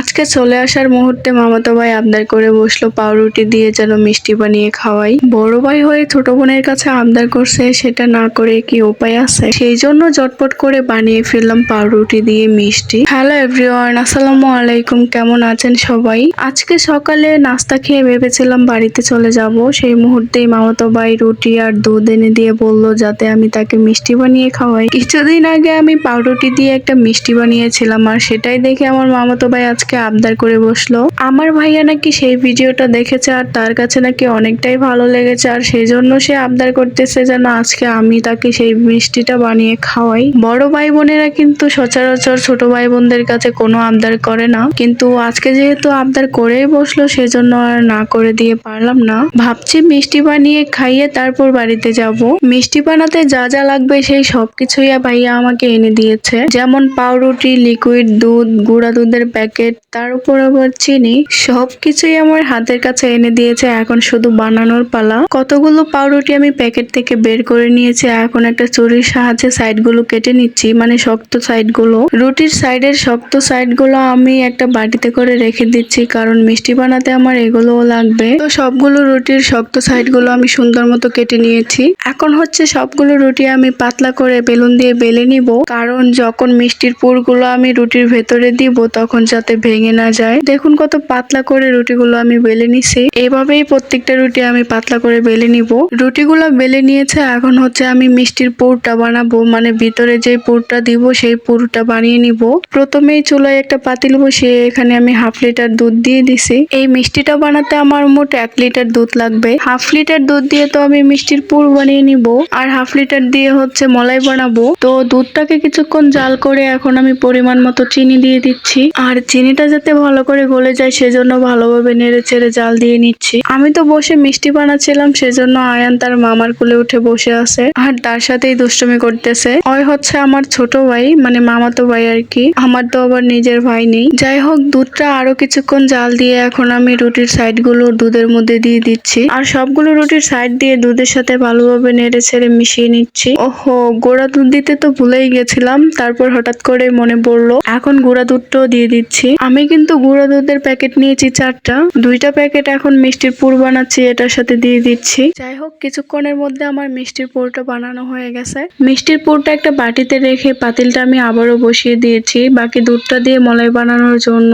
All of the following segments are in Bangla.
আজকে চলে আসার মুহূর্তে মামাতো ভাই আবদার করে বসল, পাউরুটি দিয়ে যেন মিষ্টি বানিয়ে খাওয়াই। বড় ভাই হয়ে ছোট বোনের কাছে আবদার করছে, সেটা না করে কি উপায় আছে? সেই জন্য জটপট করে বানিয়ে ফেললাম পাউরুটি দিয়ে মিষ্টি। হ্যালো এভরিওয়ান আসসালামু আলাইকুম, কেমন আছেন সবাই? আজকে সকালে নাস্তা খেয়ে ভেবেছিলাম বাড়িতে চলে যাব। সেই মুহূর্তেই মামাতো ভাই রুটি আর দুধ এনে দিয়ে বলল, যাতে আমি তাকে মিষ্টি বানিয়ে খাওয়াই। কিছুদিন আগে আমি পাউরুটি দিয়ে একটা মিষ্টি বানিয়েছিলাম, আর সেটাই দেখে আমার মামাতো ভাই আজকে আবদার করে বসল। আমার ভাইয়া নাকি সেই ভিডিওটা দেখেছে আর তার কাছে নাকি অনেকটাই ভালো লেগেছে আর সেই জন্য সে আবদার করতেছে যেন আজকে আমি তাকে সেই মিষ্টিটা বানিয়ে খাওয়াই। বড় ভাই বোনেরা কিন্তু সচরাচর ছোট ভাই বোনদের কাছে কোনো আবদার করে না। কিন্তু আজকে যেহেতু আবদার করেই বসল, সেজন্য আর না করে দিয়ে পারলাম না। ভাবছি মিষ্টি বানিয়ে খাইয়ে তারপর বাড়িতে যাব। মিষ্টি বানাতে যা যা লাগবে সেই সবকিছুই ভাইয়া আমাকে এনে দিয়েছে। যেমন পাউরুটি, লিকুইড দুধ, গুঁড়া দুধের প্যাকেট তার উপর আবার চিনি। সবকিছুই আমার হাতের কাছে এনে দিয়েছে এখন শুধু বানানোর পালা। কতগুলো পাউরুটি আমি প্যাকেট থেকে বের করে নিয়েছি, এখন একটা চুরির সাহায্যে সাইডগুলো কেটে নিচ্ছি মানে শক্ত সাইডগুলো রুটির সাইডের শক্ত সাইডগুলো আমি একটা বাটিতে করে রেখে দিচ্ছি, কারণ মিষ্টি বানাতে আমার এগুলোও লাগবে। তো সবগুলো রুটির শক্ত সাইডগুলো আমি সুন্দর মতো কেটে নিয়েছি। এখন হচ্ছে সবগুলো রুটি আমি পাতলা করে বেলুন দিয়ে বেলে নিব, কারণ যখন মিষ্টির পুরগুলো আমি রুটির ভেতরে দিব, তখন যাতে ভেঙে না যায়। দেখুন কত পাতলা করে রুটিগুলো আমি বেলে নিছি। এভাবেই প্রত্যেকটা রুটি আমি পাতলা করে বেলে নিব। রুটিগুলো বেলে নিয়েছে, এখন হচ্ছে আমি মিষ্টির পুরটা বানাবো। মানে ভিতরে যে পুরটা দিব, সেই পুরটা বানিয়ে নিব। প্রথমেই চুলায় একটা পাতি পাতিল বসিয়ে এখানে আমি হাফ লিটার দুধ দিয়ে দিছি। এই মিষ্টিটা বানাতে আমার মোট এক লিটার দুধ লাগবে। হাফ লিটার দুধ দিয়ে তো আমি মিষ্টির পুর বানিয়ে নিব। আর হাফ লিটার দিয়ে হচ্ছে মলাই বানাবো। তো দুধটাকে কিছুক্ষণ জাল করে এখন আমি পরিমাণ মতো চিনি দিয়ে দিচ্ছি। আর চিনিটা যাতে ভালো করে গলে যায়, সেজন্য ভালোভাবে নেড়ে চেড়ে জাল দিয়ে নিচ্ছি। আমি তো বসে মিষ্টি বানাচ্ছিলাম, সেজন্য আয়ান তার মামার কোলে উঠে বসে আছে আর তার সাথেই দুষ্টুমি করতেছে। ওই হচ্ছে আমার ছোট ভাই মানে মামাতো ভাই আর কি। আমার তো আবার নিজের ভাই নেই। যাই হোক, দুধটা আরও কিছুক্ষণ জাল দিয়ে এখন আমি রুটির সাইডগুলো দুধের মধ্যে দিয়ে দিচ্ছি। আর সবগুলো রুটির সাইড দিয়ে দুধের সাথে ভালোভাবে নেড়ে ছেড়ে মিশিয়ে নিচ্ছি। ওহো, গোড়া দুধ দিতে তো ভুলেই গেছিলাম, তারপর হঠাৎ করে মনে পড়ল। এখন গুঁড়া দুধটাও দিয়ে দিচ্ছি। আমি কিন্তু গুঁড়া দুধের প্যাকেট নিয়েছি চারটা। দুইটা প্যাকেট এখন মিষ্টির পুর বানাচ্ছি, এটার সাথে দিয়ে দিচ্ছি। যাই হোক, কিছুক্ষণের মধ্যে আমার মিষ্টির পুরটা বানানো হয়ে গেছে। মিষ্টির পুরটা একটা বাটিতে রেখে পাতিলটা আমি আবারও বসিয়ে দিয়েছি। বাকি দুধটা দিয়ে মলাই বানানোর জন্য।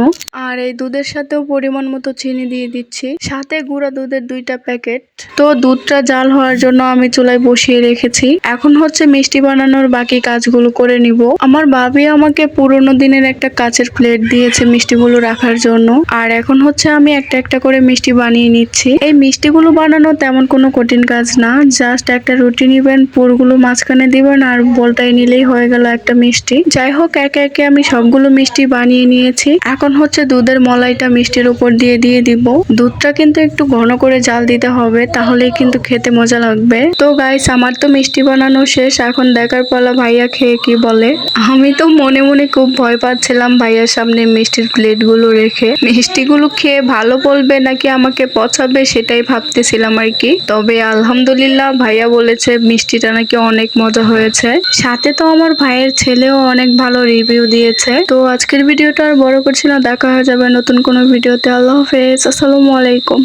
আর এই দুধের সাথেও পরিমাণ মতো চিনি দিয়ে দিচ্ছি। সাথে গুঁড়া দুধের দুইটা প্যাকেট। তো দুধটা জাল হওয়ার জন্য আমি চুলায় বসিয়ে রেখেছি। এখন হচ্ছে মিষ্টি বানানোর বাকি কাজগুলো করে নিব। আমার ভাবি আমাকে পুরোনো দিনের একটা কাচের প্লেট দিয়েছে মিষ্টিগুলো রাখার জন্য। আর এখন হচ্ছে আমি একটা একটা করে মিষ্টি বানিয়ে নিচ্ছি। এই মিষ্টিগুলো বানানো তেমন কোনো কঠিন কাজ না। জাস্ট একটা রুটি নিবেন, পুরগুলো মাঝখানে দিবেন আর বলটাই নিলেই হয়ে গেল একটা মিষ্টি। যাই হোক, একে একে আমি সবগুলো মিষ্টি বানিয়ে নিয়েছি। এখন হচ্ছে দুধের মলাইটা মিষ্টির উপর দিয়ে দিয়ে দিব। দুধটা কিন্তু একটু ঘন করে জাল দিতে হবে, তাহলেই কিন্তু খেতে মজা লাগবে। তো গাইস আমার তো মিষ্টি বানানো শেষ, এখন দেখার পালা ভাইয়া খেয়ে কি বলে? আমি তো মনে মনে খুব ভয় পাচ্ছিলাম ভাইয়ার সামনে মিষ্টির প্লেটগুলো রেখে। মিষ্টিগুলো খেয়ে ভালো বলবে নাকি আমাকে পচাবে সেটাই ভাবতেছিলাম আর কি। তবে আলহামদুলিল্লাহ ভাইয়া বলেছে মিষ্টিটা নাকি অনেক মজা হয়েছে। সাথে তো আমার ভাইয়ের ছেলেও অনেক ভালো রিভিউ দিয়েছে। তো আজকের ভিডিওটা আর বড় করছি না, দেখা হয়ে যাবে নতুন কোনো ভিডিওতে। আল্লাহ হাফেজ। আসসালামু আলাইকুম।